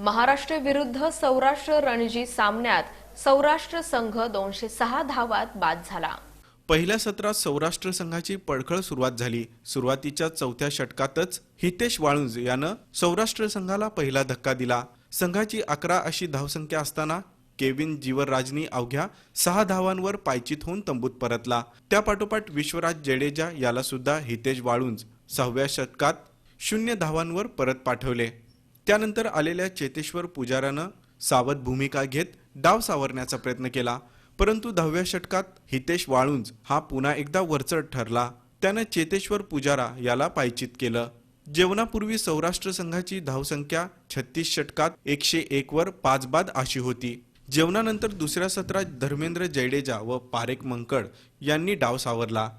महाराष्ट्र विरुद्ध सौराष्ट्र रणजी सामन्यात सौराष्ट्र संघ दोनशे सहा धावात बाद झाला. पहिल्या सत्रात सौराष्ट्र संघाची पडखळ सुरुवात झाली. सुरुवातीच्या चौथ्या षटकातच हितेश वाळुंज यानं सौराष्ट्र संघाला पहिला धक्का दिला. संघाची अकरा अशी धावसंख्या असताना केविन जीवराजनी अवघ्या सहा धावांवर पायचित होऊन तंबूत परतला. त्यापाठोपाठ विश्वराज जडेजा याला सुद्धा हितेश वाळुंज सहाव्या षटकात शून्य धावांवर परत पाठवले. त्यानंतर आलेल्या चेतेश्वर पुजारानं सावध भूमिका घेत डाव सावरण्याचा प्रयत्न केला. परंतु दहाव्या षटकात हितेश वाळुंज हा पुन्हा एकदा वरचढ ठरला. त्यानं चेतेश्वर पुजारा याला पायचित केलं. जेवणापूर्वी सौराष्ट्र संघाची धावसंख्या छत्तीस षटकात एकशे एक वर पाच बाद अशी होती. जेवणानंतर दुसऱ्या सत्रात धर्मेंद्र जैडेजा व पारेख मंकड यांनी डाव सावरला.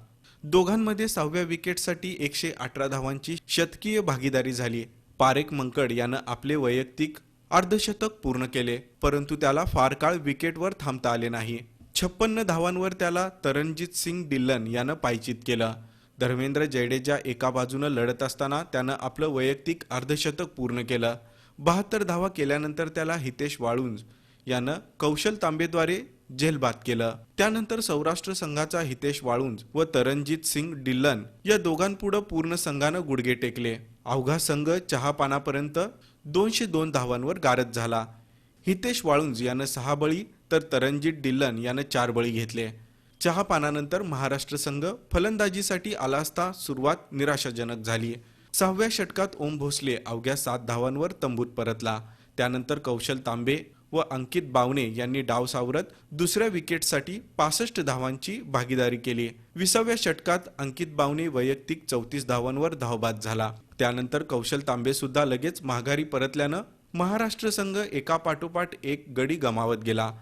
दोघांमध्ये सहाव्या विकेटसाठी एकशे अठरा धावांची शतकीय भागीदारी झाली. पारेख मंकड यानं आपले वैयक्तिक अर्धशतक पूर्ण केले परंतु त्याला फार काळ विकेटवर थांबता आले नाही. छप्पन्न धावांवर त्याला तरणजित सिंग डिल्लन यानं पायचित केलं. धर्मेंद्र जडेजा एका बाजूनं लढत असताना त्यानं आपलं वैयक्तिक अर्धशतक पूर्ण केलं. बहात्तर धावा केल्यानंतर त्याला हितेश वाळुंज यानं कौशल तांबेद्वारे जेलबाद केलं. त्यानंतर सौराष्ट्र संघाचा हितेश वाळुंज व तरणजित सिंग डिल्लन या दोघांपुढं पूर्ण संघानं गुडघे टेकले. अवघा संघ चहापानापर्यंत दोनशे दोन धावांवर गारद झाला. हितेश वाळुंज यानं सहा बळी तर तरणजित डिल्लन यानं चार बळी घेतले. चहापानानंतर महाराष्ट्र संघ फलंदाजीसाठी आला असता सुरुवात निराशाजनक झाली. सहाव्या षटकात ओम भोसले अवघ्या सात धावांवर तंबूत परतला. त्यानंतर कौशल तांबे व अंकित बावणे यांनी डाव सावरत दुसऱ्या विकेटसाठी पासष्ट धावांची भागीदारी केली. विसाव्या षटकात अंकित बावणे वैयक्तिक चौतीस धावांवर धावबाद झाला. त्यानंतर कौशल तांबे सुद्धा लगेच माघारी परतल्यानं महाराष्ट्र संघ एका पाठोपाठ एक गडी गमावत गेला.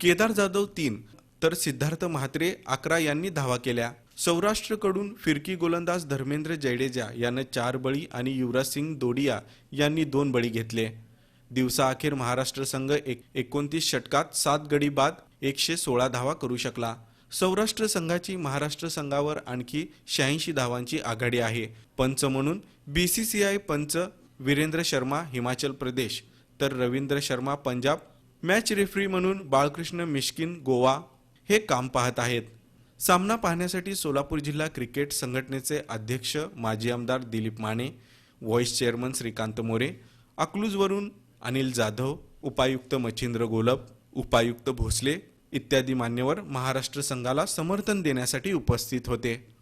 केदार जाधव तीन तर सिद्धार्थ म्हात्रे अकरा यांनी धावा केल्या. सौराष्ट्रकडून फिरकी गोलंदाज धर्मेंद्र जडेजा यानं चार बळी आणि युवराज सिंग दोडिया यांनी दोन बळी घेतले. दिवसाअखेर महाराष्ट्र संघ एक एकोणतीस षटकात सात गडी बाद एकशे सोळा धावा करू शकला. सौराष्ट्र संघाची महाराष्ट्र संघावर आणखी शहाऐंशी धावांची आघाडी आहे. पंच म्हणून बी सी सी आय पंच वीरेंद्र शर्मा हिमाचल प्रदेश. तर रवींद्र शर्मा पंजाब. मॅच रेफरी म्हणून बाळकृष्ण मिश्किन गोवा. हे काम पाहत आहेत. सामना पाहण्यासाठी सोलापूर जिल्हा क्रिकेट संघटनेचे अध्यक्ष माजी आमदार दिलीप माने व्हाईस चेअरमन श्रीकांत मोरे अकलूजवरून अनिल जाधव उपायुक्त मच्छिंद्र गोलप उपायुक्त भोसले इत्यादी मान्यवर महाराष्ट्र संघाला समर्थन देण्यासाठी उपस्थित होते.